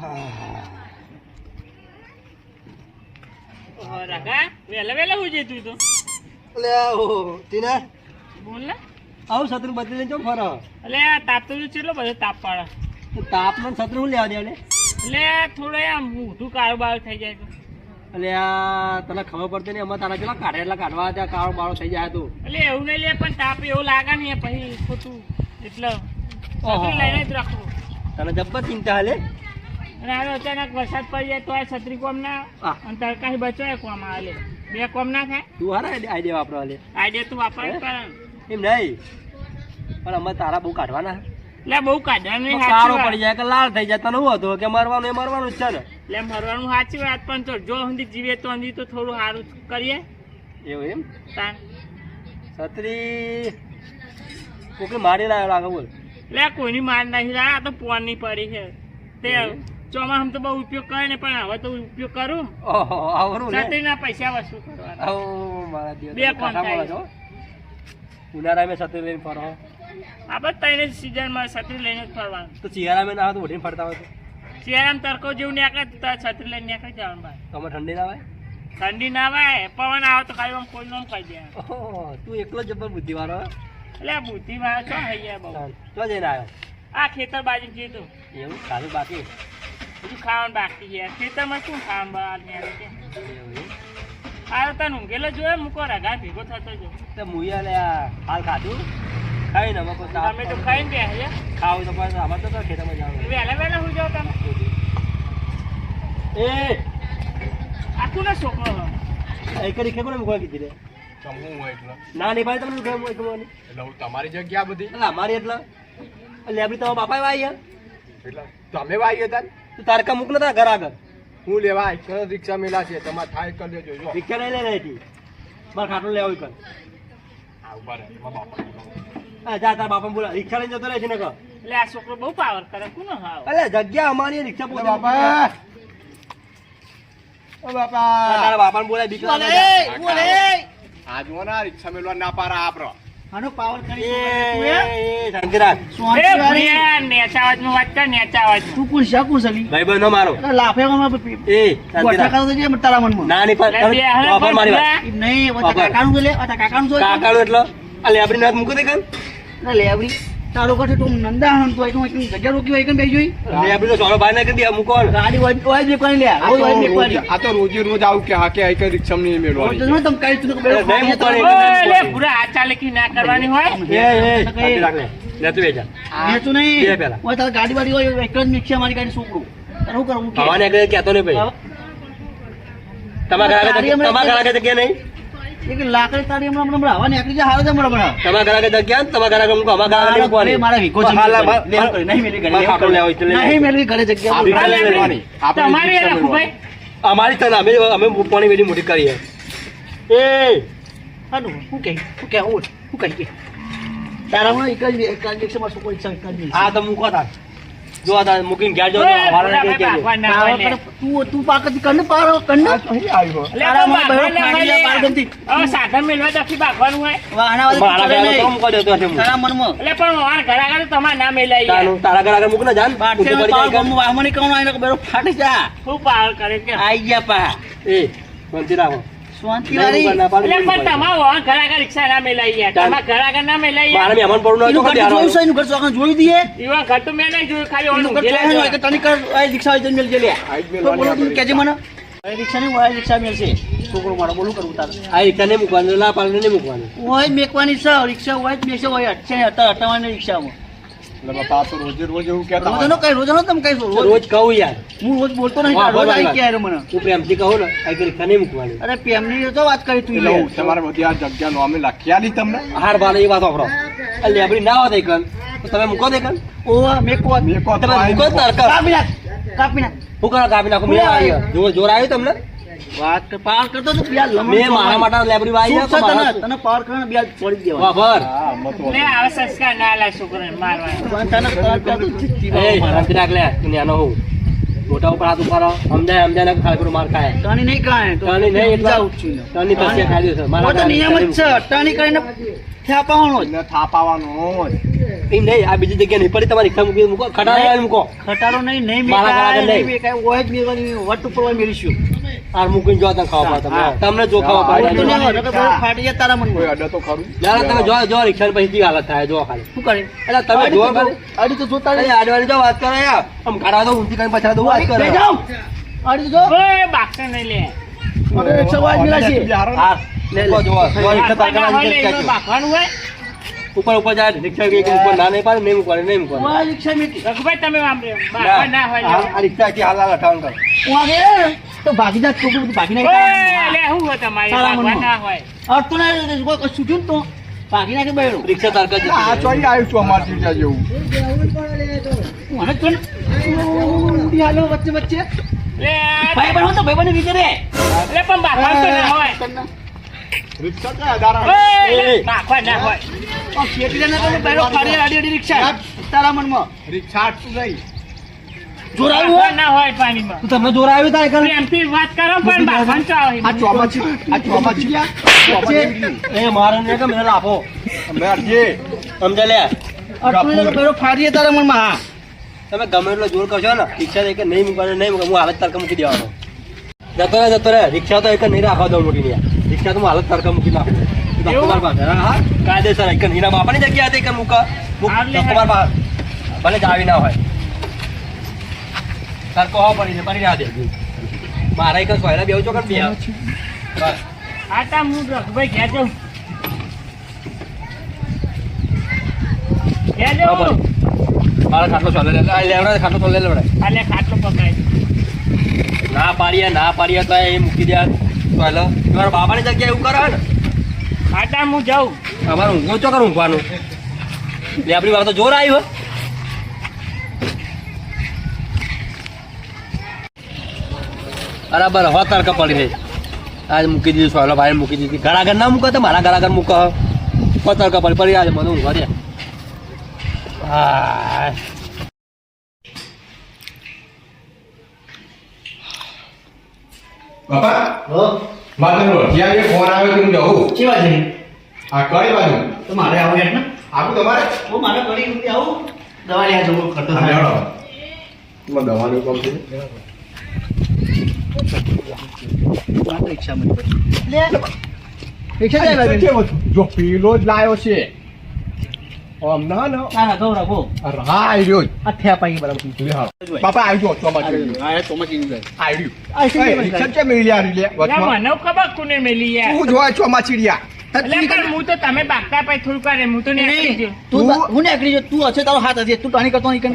હું. તો એટલે ઓ બોલ ને આવું બદલી ફરો. આ તાપ તો કેટલો બધો તાપ પાડે તાપ નો હું લેવા દે એટલે એટલે થોડો આમ મોટું કારોબાર થઈ જાય તો. આ તને ખબર પડતી નહીં અમારે તારા કેટલા કાઢે એટલા કાઢવા ત્યાં કાળો બાળો થઈ જાય તું. એટલે એવું નહીં લે પણ તાપ એવું લાગે ને પછી ખોટું એટલે. લઈને જ રાખવું. તને જબ્બર ચિંતા હાલે અને હવે અચાનક વરસાદ પડી જાય તો આ છત્રી કોમ ના. અને તડકાથી બચાવે કોમ આવે બે કોમ ના થાય? તું હારા આઈડિયા વાપરો હાલે. આઈડિયા તું વાપરે હે? એમ નહીં. પણ અમારે તારા બહુ કાઢવાના. એટલે બહુ કાઢવા નહીં સારો પડી જાય કે લાલ થઈ જાય. તને હું હતું કે મરવાનું એ મરવાનું જ છે ને? એટલે મરવાનું સાચી વાત પણ તો જો સુધી જીવે તો સુધી તો થોડું સારું કરીએ. એવું એમ? તાન છત્રી. કોકે મારી લાવ્યો લાગે બોલ. એટલે કોઈની માર રહ્યા આ તો પોનની પડી છે. તે? ચોમાસામાં તો બહુ ઉપયોગ કરે ને પણ હવે તો ઉપયોગ કરું. આવરું ને. છત્રીના પૈસા વસૂલ કરવાના. આવો મારા દેવ બે કોણ થાય. ઉનાળામાં છત્રી લઈને ફરો. આપણે ત્રણ સિઝનમાં છત્રી લઈને જ ફરવાનું. તો શિયાળામાં ના તો ઓઢીને ફરતા હોય શિયાળામાં તડકો જેવું નીકળે તો છત્રી લઈને નીકળી જવાનું ભાઈ. તમે ઠંડી ના આવે ઠંડી ના આવે પવન આવે તો ખાલી કોઈ નામ કહી દે. તું એકલો જબર બુદ્ધિવાળો વાળો એટલે આ બુદ્ધિ વાળો છો જાય બહુ. તો જઈને આવ્યો? આ ખેતર બાજુ જીતું એવું ખાલી બાકી? બીજું ખાવાનું બાકી છે. ખેતરમાં શું ખાવાનું બહાર છે? હાલ તને ઊંઘેલો જોયે? મૂકો રગા ભેગો થતો જો તો મુયા લે હાલ ખાધું. ખાઈ ને મકો તમે તો ખાઈને બે છે ખાવ તો પણ આમાં તો ખેતરમાં જાવ વહેલા વહેલા હું જાવ તમે? એ! આખું ના છોકરો એ કરી ખેકો ને મૂકવા કીધી રે? ના નહીં ભાઈ તમને મૂકવાની એટલે હું તમારી જગ્યા બધી. એટલે અમારી એટલે. એટલે આપડી તમારા બાપા આવી યાર એટલે તમે વાઈ હતા? તું તારકા મોકલે તા ઘર આગળ. હું લેવા આવીશ. કયો રિક્ષા મેલા છે. તમારે થાય કરી દેજો જો. રિક્ષા નહીં લઈ રહી મારે ખાટલું લેવું કર. આ ઊભા રહે. મારા બાપા હા જા તાર બાપા બોલા રિક્ષા લઈને જતો રહે છે ને કહો એટલે આ છોકરો બહુ પાવર કરે. કોનો હાવ? અલે જગ્યા અમારી રિક્ષા પોતે બાપા. ઓ બાપા. તારા બાપાને બોલાય બીક લાગે. આ જો ના રિક્ષા મેલવા ના પારા આપરો આનો પાવર એ, એ વાત કર તું કોણ છે કોણ સલી ભાઈ ન મારો. લાફે એ શાંતિ કાકા જે તારા મનમાં. ના નહીં મારી વાત. કાકાનું લે કાકાનું તો કાકાનું એટલો? આ લેબડી નાથ મૂકો દે એટલે લેવડી તારો કઠે તો નંદા હન તો એકમ એકમ ગજર રોકી હોય એકમ બે જોઈ? લે આપણે તો સોનો બહાર નાખી દે મૂકો ને. ગાડી વાજ વાજ બે કરી લે આ વાજ બે રોજ- આ તો રોજી રોજ આવું કે હા કે આ કઈ રિક્ષા નહીં રોજ મેળવાની. તો ન તમ કાઈ તું બેરો નહીં. ઓય, લે, પૂરા આચા ચાલેકી ના કરવાની હોય? એ એ રાખ લે લે તું બેજા એ તું બે પેલા ઓય તાર ગાડી વાડી હોય એક જ મિક્સી મારી ગાડી છોકરું. તારું કરું કે ભવાની કે કેતો ને ભાઈ. તમારા ઘર આગળ તમારા ઘર આગળ જગ્યા નહીં? એક લાકડી તારી હમણાં હમણાં હવા નીકળી જાય હારો હમણાં તમારા ઘર જગ્યા ને તમારા ઘર આગળ અમારા ઘર નહીં મારા વીકો છે નહીં મેલી ઘરે, લેવું નહીં મેલી ઘરે જગ્યા તમારી ભાઈ અમારી તને અમે અમે પાણી વેલી મોટી કરીએ એ! હાલો, શું કે હું કે. શું કહે કે? તારામાં એક જ એક જ રિક્ષામાં છોકરો રિક્ષા એક જ મિલશે. હા તો મૂકો તાર. જો આ મુકીને મૂકીને ઘેર દેજો. ભાગવાન ના તારા. પર તું તું પાકતી કર પારો કર ને. અહીં આવ્યો. એટલે તારામાં તો ભાગવાન બહેરો ના હોય ફાડી લે, લે. બાર હવે સાધન મેળવા દખી બાખવાનું ભાગવાનું હોય વાહના વાળા મારા ઘરે ઘર ચડે તો હું. તારા મનમાં. એટલે પણ વાહન ઘર આગળ તમાર તમારે ના મેલાઈ. તારું- તારા ઘર આગળ મુકને જાન પડી પાવ જાય ગમમાં વાહમાં નીકળવાનું હોય બેરો ફાટી જા. હું પાળ કરે કે આઈ ગયા પા. એ શાંતિ રાખો શાંતિ વાળી. ના એટલે પણ. તમારે રિક્ષા ના મેલાઈ તમારા ઘર ના મેલાઈ મારે યાર મહેમાન પડવું નહોતું ઘર જોયું છે, એનું ઘર ચોકન જોઈ દઈએ. એવા ઘર તો મેં નહીં જોયું ખાલી એનું ઘર ઘેલા કે તને કર, આ રિક્ષા હોય તો મેલજે લે. તો. મને. આ રિક્ષા નહીં, આ રિક્ષા મેલશે. છોકરો મારો બોલું કરવું તારે આ રિક્ષા નહીં મૂકવાનું ના પાડે નહીં મૂકવાનું હોય મેકવાની છે રિક્ષા હોય જ મેસે હોય અટશે ને અટા રિક્ષામાં એટલે બાપા તો રોજે રોજ એવું કહેતા રોજ. કઈ રોજ નો તમે કઈ રોજ રોજ કહું યાર. હું રોજ બોલતો નહીં રોજ આવી. ગયા મને. હું પ્રેમથી કહું ને આ કરી કને મૂકવાની? અરે પ્રેમની તો વાત કરી તું લઉં તમારે બધી આ જગ્યા નો અમે લખ્યા આલી તમને. હાર બાર એ વાત વાપરો. આ લેબડી ના હોત એકન તો તમે મૂકો દે કલ ઓવા મેકો મેકો તમે મૂકો જ કાપી નાખ કાપી નાખ. હું કરો કાપી નાખું? મેં આવ્યો જોર જોર આવ્યો તમને? વાત પાર કરતો તો પિયા લમણ મેં મારા માટે વાઈ છે તને? તને પાર દેવા આવા સંસ્કાર ના. તને કરતો એ લે ઉપર હાથ ઉપાડો. સમજાય સમજાય ને ખાલી માર ખાય. ટણી નહીં નહીં એટલે તો નિયમ જ છે કરીને થેપાવાનો જ. થાપાવાનો એમ નહીં આ બીજી જગ્યા નહીં પડી તમારી રિક્ષા મૂકી મૂકો ખટારા મૂકો. ખટારો નહીં નહીં મારા મેકાય, નહીં ઓય જ મેલવાની, વટ ઉપર ઓય મેલીશું. આ મૂકીને જો તમે ખાવા પડે તમને. તમને જો ખાવા તો પડે. ફાટી જાય તારા મન અડે તો ખરું. યાર તમે જો જો રિક્ષા પછી કેવી હાલત થાય જો ખાલી. શું કરે? એટલે તમે જો તો આડી તો જોતા અરે રહે. આડવાની જો વાત કરો યાર. આમ કાઢા તો ઊંચી કરીને પછાડ દો વાત કરો. તો જો. ઓય બાકસે નહીં લે. અરે, વાળ મેલા છે. હા લે લે જો જો રિક્ષા બાકવા ના હોય ને, બાકવાનું હોય. ઉપર ઉપર જાય રિક્ષા કે ઉપર ના નહીં પાડે નહીં મૂકવાની નહીં મૂકવાની રિક્ષા મીટી રઘુભાઈ તમે વાપરે બાકવા ના હોય આ રિક્ષા કે હાલ હાલ અઠાવન કર. આગે તો ભાગી જાય છોકરું બધું ભાગી નાખે. શું હોય તમારે ના હોય. અડતું ના કોઈ કશું થયું તો ભાગી નાખે બેડું. રિક્ષા તારકા આ ચોરી આવ્યું છું અમાર ત્યાં જેવું. મને તો હાલો વચ્ચે વચ્ચે. લે ભાઈ બનો તો ભાઈ બની રીતે રે. પણ બાકવા તો ના હોય. રિક્ષા ક્યાં ના હોય તમે ફાડી આડી તારા મનમાં. રિક્ષા અટતું નહીં. જોરાયું હોય? ના હોય પાણીમાં. તું તમને જોર તારે કરે પ્રેમથી વાત કરો પણ બાકવાનું તો આ ચોમાસું આ ચોમાસું. ચોમાસું એ મારે ને કે મને લાફો. અમે અડજે સમજે લે. અડતું ને ફાડીએ તારા મનમાં હા. તમે ગમે એટલો જોર કરશો ને રિક્ષા એક નહીં મૂકવાનું નહીં મૂકવા હું હાલત તારકા મૂકી દેવાનો. જતો રહે જતો રહે. રિક્ષા તો એક નહીં રાખવા દઉં મૂકી રિક્ષા તો હું હાલત તારકા મૂકી નાખું. કાયદેસર એક હીરા બાપાની જગ્યા હતી કે મૂકા મૂક. ભલે જ આવી ના હોય. તારકો હો પડી પડી રહ્યા દે મારા એક સોયરા બેવ કે બે બસ. આ તા હું ઘેર જાઉં. ઘેર જાઉં. મારા ખાટલો સોયલા લે લે લેવડાવે, ખાટલો લેવડાવે. આ લે ખાટલો પકડાય. ના પાડીએ ના પાડીએ તો એ મૂકી દે સોયલો તમારા બાપાની જગ્યાએ એવું કરે ને. આ તા હું જાઉં. અમારે ઊંઘો ચોકર ઊંઘવાનું? લે આપણી વાત તો જોર આવ્યું બરાબર હો તારકા પડી રહી આજ મૂકી દીધું સોલો ભાઈ મૂકી દીધી. ઘણા ઘર ના મૂકો તો મારા ઘર આગળ મૂકો. હો. તારકા પડી પડી આજે મને ઊંઘવા દે. હા બાપા? હો? મારે રોટિયા ફોન આવ્યો તો હું જવું કેવા છે? આ કઈ બાજુ? તો મારે આવું એટલે? ને આવું તમારે? હું મારે રૂપિયા આવું. દવા લેવા જવું કરતો હા. દવાનું કામ છે? જ પેલો જ લાયો છે ચોમાચીડિયા હું તો તમે બાગતા પછી થોડું કરે હું તો નીકળી તું તું- હું નીકળી જો તું હશે તારો હાથ હશે. તું ટાણી કરતો નહીં કરે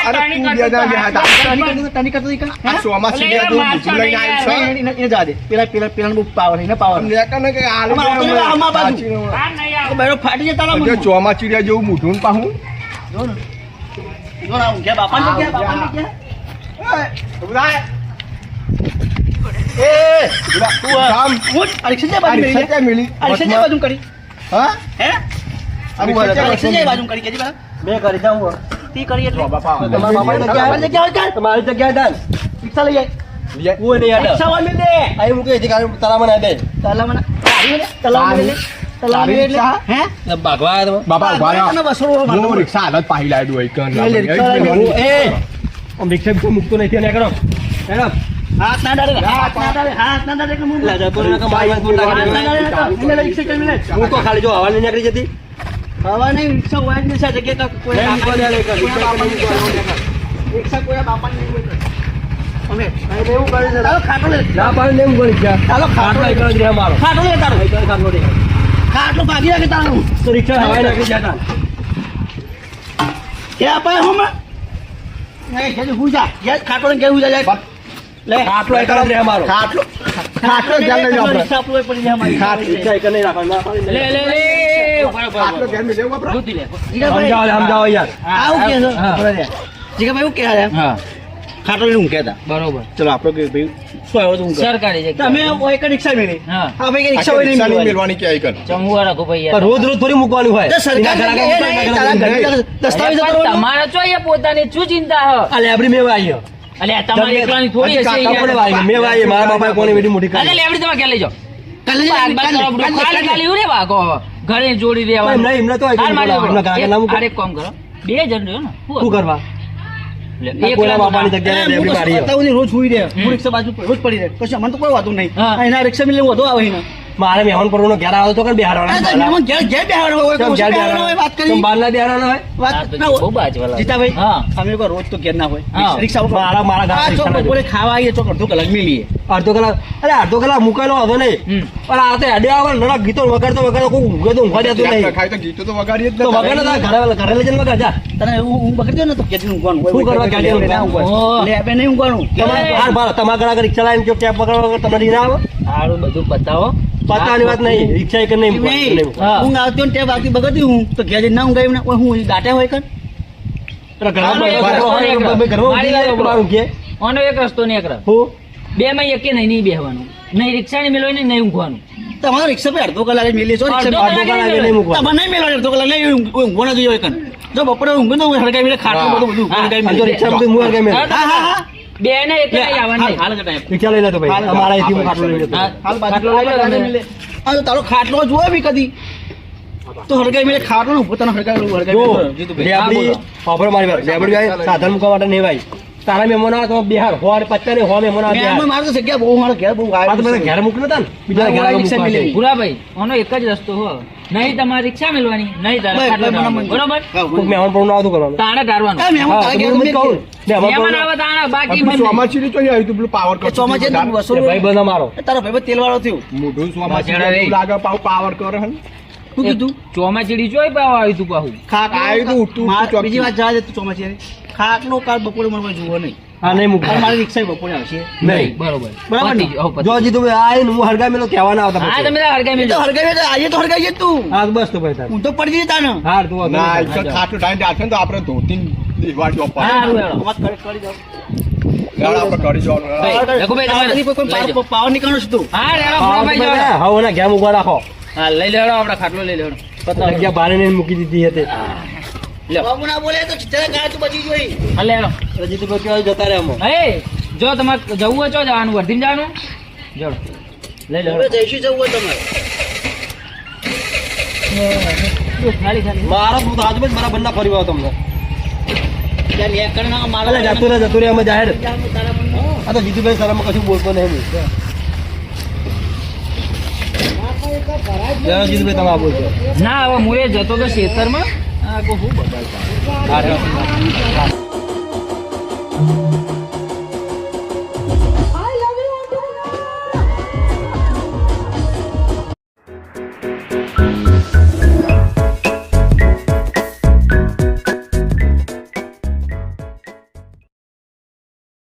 અને ટાણી તું કરતો બે જણા તો હાથ ટાણી કરતો ટાણી કરતો નહીં આ હા? ચોમાચીડિયા અલ્યા, જેવું લઈને આવ્યો એને- એને- એને જા દે પેલા પેલા પેલા બહુ પાવર એને પાવર કે આમાં બાજુ. આ નહીં. બેડો ફાટી જાય તારા જો મનમાં. ચોમાચીડિયા જેવું મૂઠું ને પાહું. જો ને. જો ને. એ, ઉભરાય. એ, તું બાજુ કરી હા? હે? આ આ રિક્ષા રિક્ષા ક્યાં જાય બાજુ બાજુ કરી કેજી બા કરી દઉં તી કરી એટલે. બાપા. તમારા બાપાની બાપાની જગ્યાએ જગ્યાએ હોય કાં? તમારી જગ્યાએ દાન રિક્ષા લઈ જાય. કોઈ નહીં યાદ રિક્ષા વાળી દે અહીં મૂકે હતી કારણ તારા મને દે. તલા મને તારી મને તલા મને લે તલા તારી મને એટલે. રિક્ષા? હાલત પાહી લાવી દઉં એક લે, લે, રિક્ષા મૂકતો નથી હાથ ના ડાળે હાથ ના ડાળે હાથ ના ડાળે એટલે હું એટલે જતો રહ્યો કે મારી વાત બોલ હાથ ના ડાળે એટલે લે રિક્ષા લે હું તો ખાલી જો હવા નહીં નીકળી જતી. હવા નહીં હોય જ તો કોઈ દે, કોઈ દે. હોય. અમે એવું કરી ચાલો ખાટલો લે. ના પાડી ચાલો ખાટો જ મારો. ખાટલો લે તારો. એકલો જ ખાટલો ભાગી રાખે તારું. તો રિક્ષા હવાઈ નાખી જતા. કે આપણે હું જા. ખાટો ને કેવું જાય લે ખાટલો એક જ રહે મારો ખાટલો. ખાટલો ધ્યાન લેજો આપણે. રિક્ષા આપણું પડી જાય અમારી ખાટલો. રિક્ષા એકલો નહીં રાખવાનું લે લે લે ખાટલો ધ્યાન લેજો આપણે. ગોતી લે. સમજાવો લે, સમજાવો યાર. આવું કે છે? જીગા ભાઈ હું કે હા. ખાટલો લઈને હું કહેતા? બરોબર. ચલો આપણે કે ભાઈ શું આવ્યો તો? સરકારી જગ્યા. તમે એક રિક્ષા મેળી હા. હા ભાઈ રિક્ષા હોય નહીં મેળવાની. કે આઈકન. ચમુવા રાખો ભાઈ યાર. રોજ રોજ થોડી મુકવાની હોય. સરકાર દસ્તાવેજ તમારે તો પોતાની શું ચિંતા હ? આ આપણી મેવા વાઈ અલે તમારી એકલાની થોડી હશે કાકા પણ યાર. વાઈ મેં વાઈ મારા બાપાએ કોની વેડી મોટી અરે કરી લેવડી તમે ક્યાં લઈ જાઓ? કાલે બાગ કાલે બાગ કરો, કાલે ખાલી ખાલી ઉરે વાગો ઘરે જોડી એમ નહીં, એમને તો હાર મારી એમને ગાગે ના મૂકો. એક- એક કામ કરો. બે જણ રહ્યો ને. શું કરવા? રોજ સુઈ રહે હું રિક્ષા બાજુ રોજ પડી રહે. પછી મને તો કોઈ વાતું નહીં. આ એના રિક્ષા મિલે વધુ આવે એને. મારે મહેમાન પરનો ઘેર આવ્યો તો કે બિહારવાળા ઘેર ઘેર બેહાડવાનો હોય ઘેર બેહાડવાનો હોય વાત કરી. બહાર ના બિહારવાળા હોય? વાત ના હોય. બાજવા જીતાભાઈ હા. અમે કોઈ રોજ તો ઘેર ના હોય રિક્ષા ઉપર મારા- મારા ગામ રિક્ષા બપોરે ખાવા આવીએ તો અડધો કલાક મિલીએ. અડધો કલાક અરે અડધો કલાક મુકાયેલો હતો નહીં. પણ આ તો અડે આવે નડા ગીતો વગાડતો વગાડતો કોઈ ઊંઘે તો ઊંઘવા દેતું નહીં. ખાય તો ગીતો તો વગાડીએ જ તો વગાડે તો ઘરે ઘરે લઈ જઈને વગાડ. જા. તને ઊંઘ બગડી જાય ને તો ક્યાંથી ઊંઘવાનું હોય? શું કરવા ના ઊંઘવાનું. લે, બે નહીં ઊંઘવાનું. તમારે તમારા ઘરે રિક્ષા લાવીને જો કેબ વગાડવા વગર ના આવો? સારું બધું બતાવો. પતાવાની વાત નહીં ઈચ્છા એક નહીં. ઊંઘ આવતી હોય ને તે વાગતી બગડતી હું તો ઘેર ના ઊંઘાય એમને. હું ગાંઠે હોય કર એક રસ્તો. આનો એક રસ્તો બે માં એકે નહીં નહીં બેહવાનું. નહીં રિક્ષા ને મેળવાની નહીં ઊંઘવાનું. તમારો રિક્ષા પર અડધો કલાક મેલી છો અડધો રિક્ષા અડધો કલાકે નહીં મૂકવાનું. તમારે નહીં મેળવાનું અડધો કલાક. નહીં ઊંઘ- ઊંઘવાના જોઈએ કન. જો બપોરે ઊંઘે તો હડકાઈ મેલે ખાટલું બધું બધું હડકાઈ અને રિક્ષા બધું હા, હા, હા. બે ને એક લે, નહીં આવવાનું. હાલ, ભાઈ. અમારા અહીંથી હું ખાટલો લઈ લેતો હાલ ખાટલો લઈ લો ખાટલો તમે. મિલે. આ તારો ખાટલો જોયો બી કદી. તો હડકાઈ મેં ખાટલો પોતાનો જો જીતુભાઈ. મારી ભાઈ સાધન મૂકવા માટે નહીં ભાઈ તારા મહેમાન આવે તો બિહાર. હો અને પચાસ ને હો મહેમાન આવે બિહાર. મારે તો જગ્યા બહુ મારો ઘેર બહુ આ તો મને ઘેર મૂકી તા બીજા ઘેર. મિલી. ભૂરાભાઈ આનો એક જ રસ્તો હો. નહીં તમારી રિક્ષા મેળવાની નહીં. બરોબર? મહેમાન પણ આવતું કરવાનું. તાણે. કાંઈ મહેમાન આવે તાણે, બાકી તો તું, પેલું પાવર ચોમાસે જ ભાઈ બંધ તારો ભાઈ તેલ વાળો થયું. મોઢું જેવું લાગે પાવ પાવર કરે હે શું કીધું? ચોમાચીડી ચોય પાવા આવ્યું તું આવ્યું માર- ઉઠતું બીજી વાત જવા દે તું ચોમાસી હારે. ખાટલો કાલ બપોરે મને જુઓ નહીં. હા નહીં અને મારી રિક્ષા બપોરે આવશે. નહીં. બરોબર. બરાબર ને? પતી ગયું. હો, પતી જો જીતું ભાઈ આવીને હું હરગાઈ મેલો કહેવા ના આવતા હા તમે હરગાઈ એ હરગાઈ જાય, આજે તો હરગાઈ તું. હા બસ તો ભાઈ હું તો પડી જઈ તાને. હા તું ના નહીં. ટાઈમ રાખે તો આપણે ધોતીને દિવાળી ઉપર. હા, હારું, હેડો. અમાર કરી- કરી જાઓ. હેડ આપણે કરી જવાનું, હેડ. ભાઈ, રઘુભાઈ, તમારે તારાથી કોઈ- કોઈ લઈ પાવર- હા લેડો આપડે ખાટલો લઈ લેડો ભારે મૂકી દીધી હતી. જો તમારે જવું હોય તો જવાનું વર્ધીને જવાનું. જોડો લઈ લો જઈશું જવું હોય તમારે. મારા હું આજુ મારા બંને ફરી વાળો તમને. જતું રહે જતું રહે અમે જાહેર. આ તો જીતુભાઈ શરમ કશું બોલતો નહીં જીતુભાઈ તમે આ બોલજો. ના હવે હું એ જતો તો ખેતરમાં આ કહું હું ઠીક.